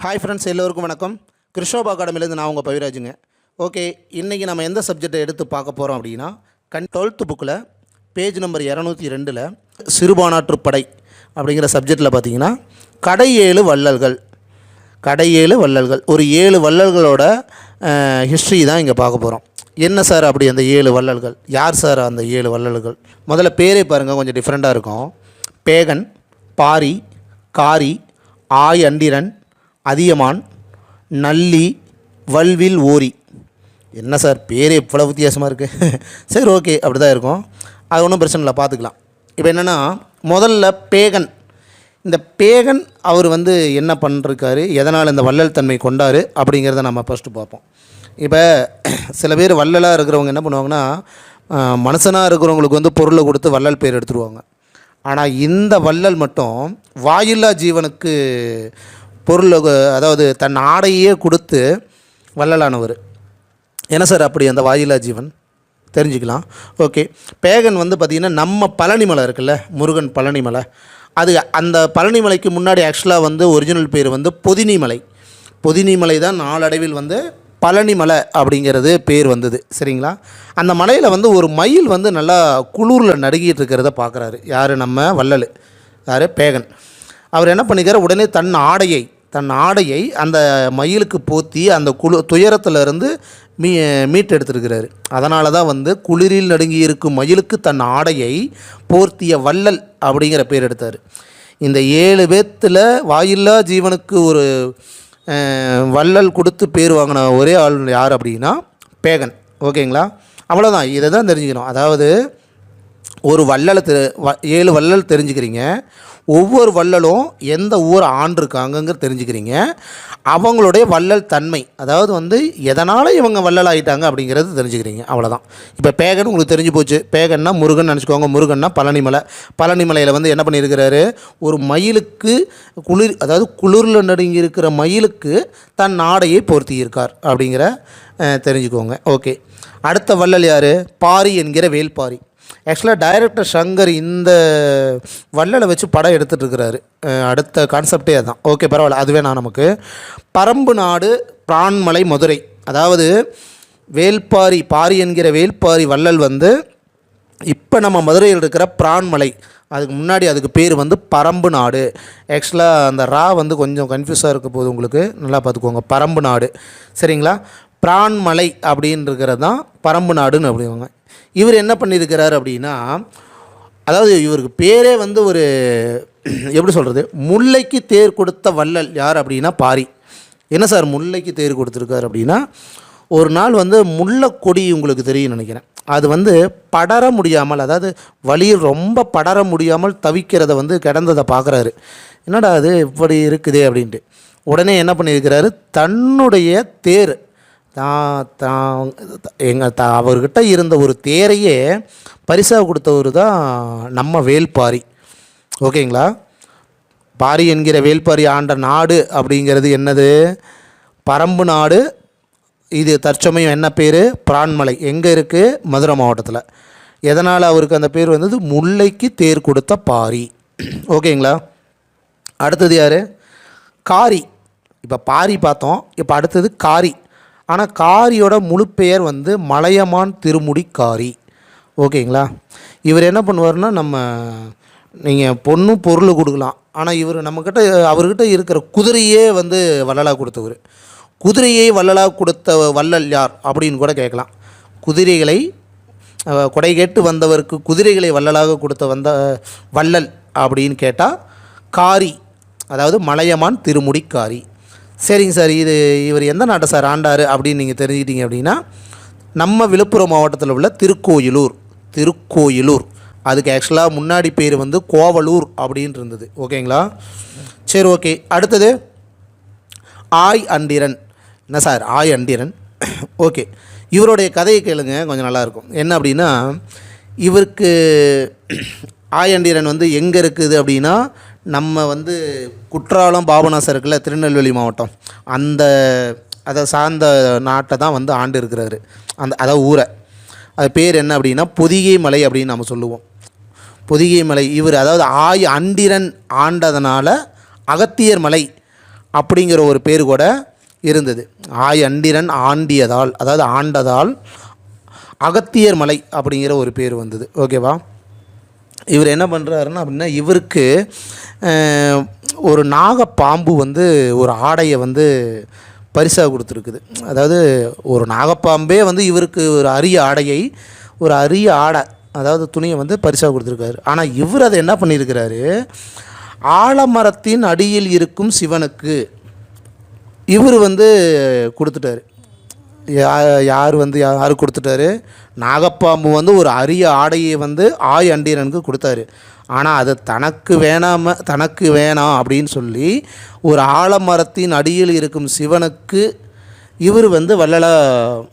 Hi friends எல்லோருக்கும் வணக்கம். கிருஷோபா அகாடமிலேருந்து நான் உங்கள் பவிராஜுங்க. ஓகே இன்றைக்கி நம்ம எந்த சப்ஜெக்டை எடுத்து பார்க்க போகிறோம் அப்படின்னா கண் டுவெல்த்து புக்கில் பேஜ் நம்பர் இரநூத்தி ரெண்டில் சிறுபானாற்றுப்படை அப்படிங்கிற சப்ஜெக்டில் பார்த்தீங்கன்னா கடை ஏழு வள்ளல்கள். கடை ஏழு வள்ளல்கள். ஒரு ஏழு வள்ளல்களோட ஹிஸ்ட்ரி தான் இங்கே பார்க்க போகிறோம் என்ன சார் அப்படி அந்த ஏழு வள்ளல்கள்? யார் சார் அந்த ஏழு வள்ளல்கள்? முதல்ல பேரே பாருங்கள் கொஞ்சம் டிஃப்ரெண்ட்டாக இருக்கும். பேகன் பாரி காரி ஆய் அண்டிரன் அதியமான் நல்லி வல்வில் ஓரி. என்ன சார் பேர் இவ்வளோ வித்தியாசமாக இருக்குது சரி ஓகே அப்படி தான் இருக்கும். அது ஒன்றும் பிரச்சனை இல்லை பார்த்துக்கலாம். இப்போ என்னென்னா முதல்ல பேகன். இந்த பேகன் அவர் வந்து என்ன பண்ணிருக்காரு எதனால் இந்த வள்ளல் தன்மை கொண்டார் அப்படிங்கிறத நம்ம ஃபஸ்ட்டு பார்ப்போம். இப்போ சில பேர் வள்ளலாக இருக்கிறவங்க என்ன பண்ணுவாங்கன்னா மனுஷனாக இருக்கிறவங்களுக்கு வந்து பொருளை கொடுத்து வள்ளல் பேர் எடுத்துருவாங்க. ஆனால் இந்த வள்ளல் மட்டும் வாயில்லா ஜீவனுக்கு பொருள் அதாவது தன் ஆடையே கொடுத்து வள்ளலானவர். என்ன சார் அப்படி அந்த வாயில்லா ஜீவன்? தெரிஞ்சுக்கலாம். ஓகே. பேகன் வந்து பார்த்திங்கன்னா நம்ம பழனிமலை இருக்குல்ல முருகன் பழனிமலை. அது அந்த பழனிமலைக்கு முன்னாடி ஆக்சுவலாக வந்து ஒரிஜினல் பேர் வந்து பொதினிமலை. பொதினிமலை தான் நாளடைவில் வந்து பழனிமலை அப்படிங்கிறது பேர் வந்தது சரிங்களா? அந்த மலையில் வந்து ஒரு மயில் வந்து நல்லா குளூரில் நடுங்கிட்டு இருக்கிறத பார்க்குறாரு யார்? நம்ம வள்ளல். யார்? பேகன். அவர் என்ன பண்ணிக்கிறார்? உடனே தன் ஆடையை தன் ஆடையை அந்த மயிலுக்கு போத்தி அந்த குளு துயரத்திலிருந்து மீ மீட்டெடுத்துருக்கிறாரு அதனால தான் வந்து குளிரில் நடுங்கி இருக்கும் மயிலுக்கு தன் ஆடையை போர்த்திய வள்ளல் அப்படிங்கிற பேர் எடுத்தார். இந்த ஏழு பேத்தில் வாயில்லா ஜீவனுக்கு ஒரு வள்ளல் கொடுத்து பேர் வாங்கின ஒரே ஆள் யார் அப்படின்னா பேகன். ஓகேங்களா? அவ்வளோதான் இதை தான் தெரிஞ்சுக்கணும். அதாவது ஒரு வள்ளலை தெ வ ஏழு வள்ளல் தெரிஞ்சுக்கிறீங்க. ஒவ்வொரு வள்ளலும் எந்த ஊர் ஆண்டிருக்காங்கங்கிற தெரிஞ்சுக்கிறீங்க. அவங்களுடைய வள்ளல் தன்மை அதாவது வந்து எதனால் இவங்க வள்ளல் ஆகிட்டாங்க அப்படிங்கிறது தெரிஞ்சுக்கிறீங்க. அவ்வளோதான் இப்போ பேகன் உங்களுக்கு தெரிஞ்சு போச்சு. பேகன்னா முருகன் நினச்சிக்கோங்க. முருகன்னா பழனிமலை. பழனிமலையில் வந்து என்ன பண்ணியிருக்கிறாரு? ஒரு மயிலுக்கு குளிர் அதாவது குளிரில் நடுங்கி இருக்கிற மயிலுக்கு தன் ஆடையை பொருத்தியிருக்கார் அப்படிங்கிற தெரிஞ்சுக்கோங்க. ஓகே. அடுத்த வள்ளல் யார்? பாரி என்கிற வேல்பாரி. ஆக்சுவலாக டைரக்டர் சங்கர் இந்த வள்ளலை வச்சு படம் எடுத்துகிட்டு இருக்கிறாரு அடுத்த கான்செப்டே அதான். ஓகே பரவாயில்ல. அதுவே நான் நமக்கு. பரம்பு நாடு பிரான்மலை மதுரை. அதாவது வேல்பாரி பாரி என்கிற வேல்பாரி வள்ளல் வந்து இப்போ நம்ம மதுரையில் இருக்கிற பிரான்மலை அதுக்கு முன்னாடி அதுக்கு பேர் வந்து பரம்பு நாடு. ஆக்சுவலாக அந்த ரா வந்து கொஞ்சம் கன்ஃபியூஸாக இருக்க போது உங்களுக்கு. நல்லா பார்த்துக்கோங்க. பரம்பு நாடு. சரிங்களா? பிரான்மலை அப்படின்னு தான் பரம்பு நாடுன்னு அப்படிவாங்க இவர் என்ன பண்ணியிருக்கிறார் அப்படின்னா அதாவது இவருக்கு பேரே வந்து ஒரு எப்படி சொல்கிறது முல்லைக்கு தேர் கொடுத்த வள்ளல் யார் அப்படின்னா பாரி. என்ன சார் முல்லைக்கு தேர் கொடுத்துருக்காரு அப்படின்னா ஒரு நாள் வந்து முல்லைக்கொடி உங்களுக்கு தெரியும் நினைக்கிறேன். அது வந்து படர முடியாமல் அதாவது வழியில் ரொம்ப படர முடியாமல் தவிக்கிறத வந்து கிடந்ததை பார்க்குறாரு. என்னடா அது இப்படி இருக்குதே அப்படின்ட்டு. உடனே என்ன பண்ணியிருக்கிறாரு தன்னுடைய தேர் தான் தான் எங்கள் த அவர்கிட்ட இருந்த ஒரு தேரையே பரிசாக கொடுத்தவர் தான் நம்ம வேல்பாரி. ஓகேங்களா? பாரி என்கிற வேல்பாரி ஆண்ட நாடு அப்படிங்கிறது என்னது? பரம்பு நாடு. இது தற்சமயம் என்ன பேர்? பிரான்மலை. எங்கே இருக்குது மதுரை மாவட்டத்தில். எதனால் அவருக்கு அந்த பேர் வந்தது? முல்லைக்கு தேர் கொடுத்த பாரி. ஓகேங்களா? அடுத்தது யார்? காரி. இப்போ பாரி பார்த்தோம். இப்போ அடுத்தது காரி. ஆனால் காரியோட முழு பெயர் வந்து மலையமான் திருமுடி காரி. ஓகேங்களா? இவர் என்ன பண்ணுவார்னா நம்ம நீங்கள் பொண்ணும் பொருள் கொடுக்கலாம். ஆனால் இவர் நம்மக்கிட்ட அவர்கிட்ட இருக்கிற குதிரையே வந்து வள்ளலாக கொடுத்தவர். குதிரையை வள்ளலாக கொடுத்த வள்ளல் யார்? அப்படின்னு கூட கேட்கலாம். குதிரைகளை கொடை கேட்டு வந்தவருக்கு குதிரைகளை வள்ளலாக கொடுத்த வந்த வள்ளல் அப்படின்னு கேட்டால் காரி அதாவது மலையமான் திருமுடி காரி. சரிங்க சார் இது இவர் எந்த நாட்டை சார் ஆண்டார் அப்படின்னு நீங்கள் தெரிஞ்சுக்கிட்டீங்க அப்படின்னா நம்ம விழுப்புரம் மாவட்டத்தில் உள்ள திருக்கோயிலூர் திருக்கோயிலூர். அதுக்கு ஆக்சுவலாக முன்னாடி பேர் வந்து கோவலூர் அப்படின்னு இருந்தது. ஓகேங்களா? சரி ஓகே. அடுத்தது ஆய் அண்டிரன். என்ன சார் ஆய் அண்டிரன்? ஓகே. இவருடைய கதையை கேளுங்க கொஞ்சம் நல்லாயிருக்கும் என்ன அப்படின்னா இவருக்கு ஆய் அண்டிரன் வந்து எங்கே இருக்குது அப்படின்னா நம்ம வந்து குற்றாலம் பாபநாசம் இருக்குல்ல திருநெல்வேலி மாவட்டம். அந்த அதை சார்ந்த நாட்டை தான் வந்து ஆண்டு இருக்கிறாரு. அந்த அதாவது ஊரை. அது பேர் என்ன அப்படின்னா பொதிகை மலை அப்படின்னு நம்ம சொல்லுவோம். பொதிகை மலை இவர் அதாவது ஆய் அண்டிரன் ஆண்டதனால அகத்தியர் மலை அப்படிங்கிற ஒரு பேர் கூட இருந்தது. ஆய் அண்டிரன் ஆண்டியதால் அதாவது ஆண்டதால் அகத்தியர் மலை அப்படிங்கிற ஒரு பேர் வந்தது. ஓகேவா? இவர் என்ன பண்ணுறாருன்னா அப்படின்னா இவருக்கு ஒரு நாகப்பாம்பு வந்து ஒரு ஆடையை வந்து பரிசாக கொடுத்துருக்குது. அதாவது ஒரு நாகப்பாம்பே வந்து இவருக்கு ஒரு அரிய ஆடையை ஒரு அரிய ஆடை அதாவது துணியை வந்து பரிசாக கொடுத்துருக்காரு. ஆனால் இவர் அதை என்ன பண்ணியிருக்கிறாரு? ஆலமரத்தின் அடியில் இருக்கும் சிவனுக்கு இவர் வந்து கொடுத்துட்டாரு. யார் வந்து யார் கொடுத்துட்டாரு? நாகப்பாம்பு வந்து ஒரு அரிய ஆடையை வந்து ஆய் அண்டீரனுக்கு கொடுத்தாரு. ஆனால் அது தனக்கு வேணாம தனக்கு வேணாம் அப்படின்னு சொல்லி ஒரு ஆலமரத்தின் அடியில் இருக்கும் சிவனுக்கு இவர் வந்து வள்ளலா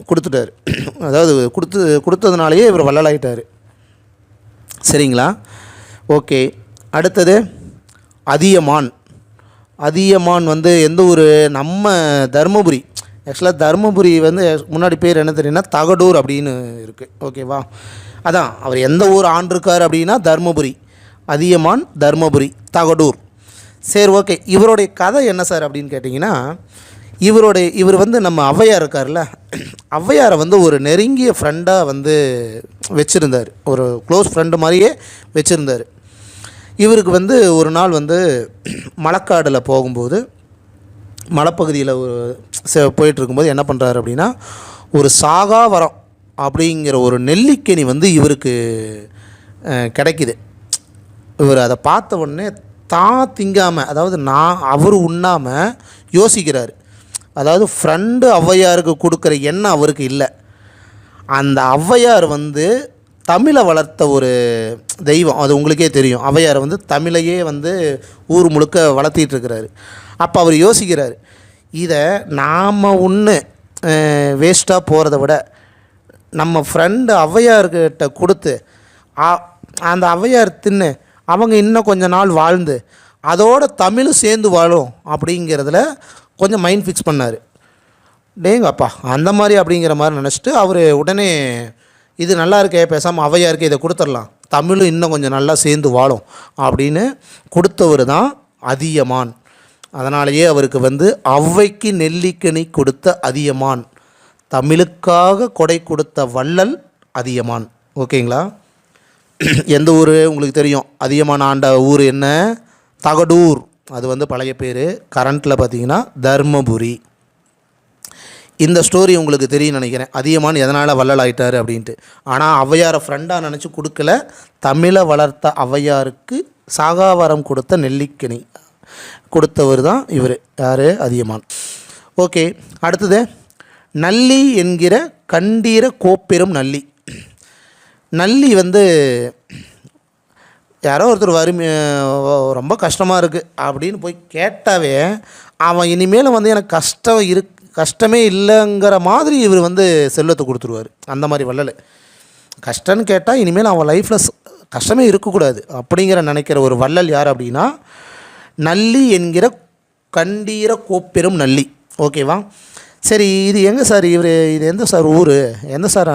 கொடுத்துட்டாரு. அதாவது கொடுத்து கொடுத்ததுனாலேயே இவர் வள்ளலாயிட்டார். சரிங்களா? ஓகே. அடுத்தது அதியமான். அதியமான் வந்து எந்த ஒரு நம்ம தருமபுரி. ஆக்சுவலாக தருமபுரி வந்து முன்னாடி பேர் என்ன தெரியும்னா தகடூர் அப்படின்னு இருக்குது ஓகேவா அதான் அவர் எந்த ஊர் ஆண்டிருக்கார் அப்படின்னா தருமபுரி. அதியமான் தருமபுரி தகடூர். சரி ஓகே இவருடைய கதை என்ன சார் அப்படின்னு கேட்டிங்கன்னா இவருடைய இவர் வந்து நம்ம ஔவையார் இருக்கார்ல ஔவையாரை வந்து ஒரு நெருங்கிய ஃப்ரெண்டாக வந்து வச்சுருந்தார். ஒரு க்ளோஸ் ஃப்ரெண்டு மாதிரியே வச்சுருந்தார். இவருக்கு வந்து ஒரு நாள் வந்து மலைக்காடில் போகும்போது மலைப்பகுதியில் ஒரு போயிட்டுருக்கும்போது போயிட்டு இருக்கும்போது என்ன பண்ணுறாரு அப்படின்னா ஒரு சாகாவரம் அப்படிங்கிற ஒரு நெல்லிக்கனி வந்து இவருக்கு கிடைக்கிது. இவர் அதை பார்த்த உடனே தான் திங்காமல் அதாவது நான் அவர் உண்ணாமல் யோசிக்கிறார். அதாவது ஃப்ரெண்டு ஔவையாருக்கு கொடுக்குற எண்ணம் அவருக்கு இல்லை. அந்த ஔவையார் வந்து தமிழை வளர்த்த ஒரு தெய்வம் அது உங்களுக்கே தெரியும். ஔவையார் வந்து தமிழையே வந்து ஊர் முழுக்க வளர்த்திட்டு இருக்கிறாரு. அப்போ அவர் யோசிக்கிறார் இதை நாம் ஒன்று வேஸ்ட்டாக போகிறத விட நம்ம ஃப்ரெண்டு ஔவையார்கிட்ட கொடுத்து அந்த ஔவையார் தின்னு அவங்க இன்னும் கொஞ்ச நாள் வாழ்ந்து அதோட தமிழும் சேர்ந்து வாழும் அப்படிங்கிறதுல கொஞ்சம் மைண்ட் ஃபிக்ஸ் பண்ணார். டேங்கப்பா அந்த மாதிரி அப்படிங்கிற மாதிரி நினச்சிட்டு அவர் உடனே இது நல்லா இருக்கே பேசாமல் அவையாருக்கு இதை கொடுத்துடலாம் தமிழும் இன்னும் கொஞ்சம் நல்லா சேர்ந்து வாழும் அப்படின்னு கொடுத்தவர் தான் அதியமான். அதனாலேயே அவருக்கு வந்து ஔவைக்கு நெல்லிக்கனி கொடுத்த அதியமான். தமிழுக்காக கொடை கொடுத்த வள்ளல் அதியமான். ஓகேங்களா? எந்த ஊர் உங்களுக்கு தெரியும்? அதியமான் ஆண்ட ஊர் என்ன? தகடூர். அது வந்து பழைய பேர். கரண்ட்டில் பார்த்தீங்கன்னா தர்மபுரி. இந்த ஸ்டோரி உங்களுக்கு தெரியும் நினைக்கிறேன். அதியமான் எதனால் வள்ளல் ஆகிட்டார் அப்படின்ட்டு. ஆனால் ஔவையாரை ஃப்ரெண்டாக நினச்சி கொடுக்கல. தமிழை வளர்த்த ஔவையாருக்கு சாகாவரம் கொடுத்த நெல்லிக்கனி. கொடுத்தவர் தான் இவர். யார்? அதியமான். ஓகே அடுத்தது. நல்லி என்கிற கண்டீர கோப்பெரும் நல்லி. நல்லி வந்து யாரோ ஒருத்தர் வறுமை ரொம்ப கஷ்டமாக இருக்குது அப்படின்னு போய் கேட்டாவே அவன் இனிமேல் வந்து எனக்கு கஷ்டம் இரு கஷ்டமே இல்லைங்கிற மாதிரி இவர் வந்து செல்வத்தை கொடுத்துருவார். அந்த மாதிரி வள்ளல். கஷ்டம்னு கேட்டால் இனிமேல் அவன் லைஃப்பில் கஷ்டமே இருக்கக்கூடாது. அப்படிங்கிற நினைக்கிற ஒரு வள்ளல் யார் அப்படின்னா நல்லி என்கிற கண்டீர கோப்பெரும் நல்லி. ஓகேவா? சரி இது எங்கே சார் இவர் இது எந்த சார் ஊர்? எந்த சார்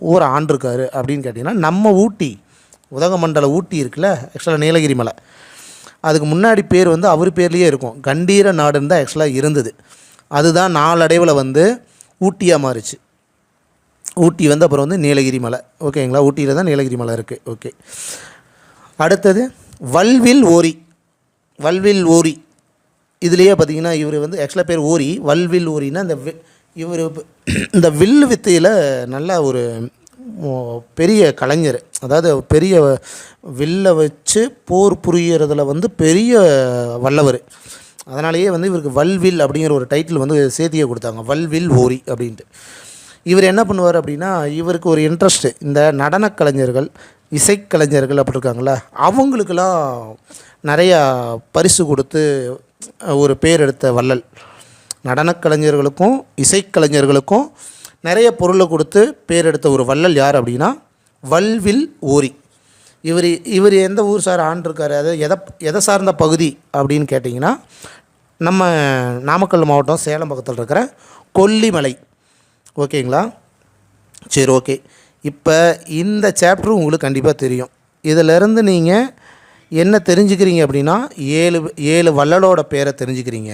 ஊரை ஆண்டிருக்காரு அப்படின்னு கேட்டிங்கன்னா நம்ம ஊட்டி உதகமண்டல ஊட்டி இருக்குல்ல ஆக்சுவலாக நீலகிரி மலை. அதுக்கு முன்னாடி பேர் வந்து அவர் பேர்லேயே இருக்கும். கண்டீர நாடுன்னு தான் ஆக்சுவலாக இருந்தது. அதுதான் நாளடைவில் வந்து ஊட்டியாக மாறுச்சு. ஊட்டி வந்து அப்புறம் வந்து நீலகிரி மலை. ஓகேங்களா? ஊட்டியில் தான் நீலகிரி மலை இருக்குது ஓகே. அடுத்தது வல்வில் ஓரி. வல்வில் ஓரி. இதுலேயே பார்த்தீங்கன்னா இவர் வந்து ஆக்சுவலாக பேர் ஓரி. வல்வில் ஓரின்னா இந்த வி இவர் இந்த வில் வித்தையில் நல்லா ஒரு பெரிய கலைஞர். அதாவது பெரிய வில்லை வச்சு போர் புரியறதுல வந்து பெரிய வல்லவர். அதனாலேயே வந்து இவருக்கு வல்வில் அப்படிங்கிற ஒரு டைட்டில் வந்து சேர்த்தியே கொடுத்தாங்க. வல்வில் ஓரி அப்படின்ட்டு. இவர் என்ன பண்ணுவார் அப்படின்னா இவருக்கு ஒரு இன்ட்ரெஸ்ட்டு இந்த நடனக் கலைஞர்கள் இசைக்கலைஞர்கள் அப்படி இருக்காங்களே அவங்களுக்கெல்லாம் நிறையா பரிசு கொடுத்து ஒரு பேர் எடுத்த வள்ளல். நடனக் கலைஞர்களுக்கும் இசைக்கலைஞர்களுக்கும் நிறைய பொருளை கொடுத்து பேர் எடுத்த ஒரு வள்ளல் யார் அப்படின்னா வல்வில் ஓரி. இவர் இவர் எந்த ஊர் சார் ஆண்டிருக்கார் அது எதை எதை சார்ந்த பகுதி அப்படின்னு கேட்டிங்கன்னா நம்ம நாமக்கல் மாவட்டம் சேலம் பக்கத்தில் இருக்கிற கொல்லிமலை. ஓகேங்களா? சரி ஓகே. இப்போ இந்த சாப்டர் உங்களுக்கு கண்டிப்பாக தெரியும். இதிலேருந்து நீங்கள் என்ன தெரிஞ்சுக்கிறீங்க அப்படின்னா ஏழு ஏழு வள்ளலோட பேரை தெரிஞ்சுக்கிறீங்க.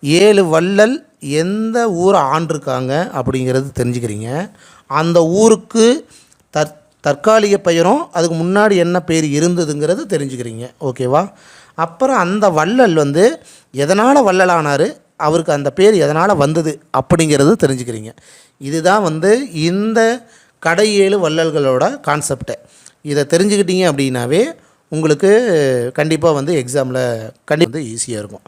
ஏழு வள்ளல் எந்த ஊரை ஆண்டிருக்காங்க அப்படிங்கிறது தெரிஞ்சுக்கிறீங்க. அந்த ஊருக்கு தற் தற்காலிக பெயரும் அதுக்கு முன்னாடி என்ன பேர் இருந்ததுங்கிறது தெரிஞ்சுக்கிறீங்க. ஓகேவா? அப்புறம் அந்த வள்ளல் வந்து எதனால் வள்ளலானார்? அவருக்கு அந்த பேர் எதனால் வந்தது அப்படிங்கிறது தெரிஞ்சுக்கிறீங்க. இதுதான் வந்து இந்த கடை ஏழு வள்ளல்களோட கான்செப்டை இதை தெரிஞ்சுக்கிட்டீங்க அப்படின்னாவே உங்களுக்கு கண்டிப்பாக வந்து எக்ஸாமில் கண்டிப்பாக வந்து ஈஸியாக இருக்கும்.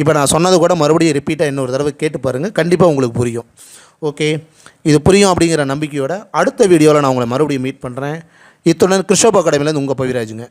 இப்போ நான் சொன்னது கூட மறுபடியும் ரிப்பீட்டாக இன்னொரு தடவை கேட்டு பாருங்கள் கண்டிப்பாக உங்களுக்கு புரியும். ஓகே இது புரியும் அப்படிங்கிற நம்பிக்கையோட அடுத்த வீடியோவில் நான் உங்களை மறுபடியும் மீட் பண்ணுறேன் இத்துடன் கிருஷோப் அகாடமிலேருந்து உங்கள் பவிராஜுங்க.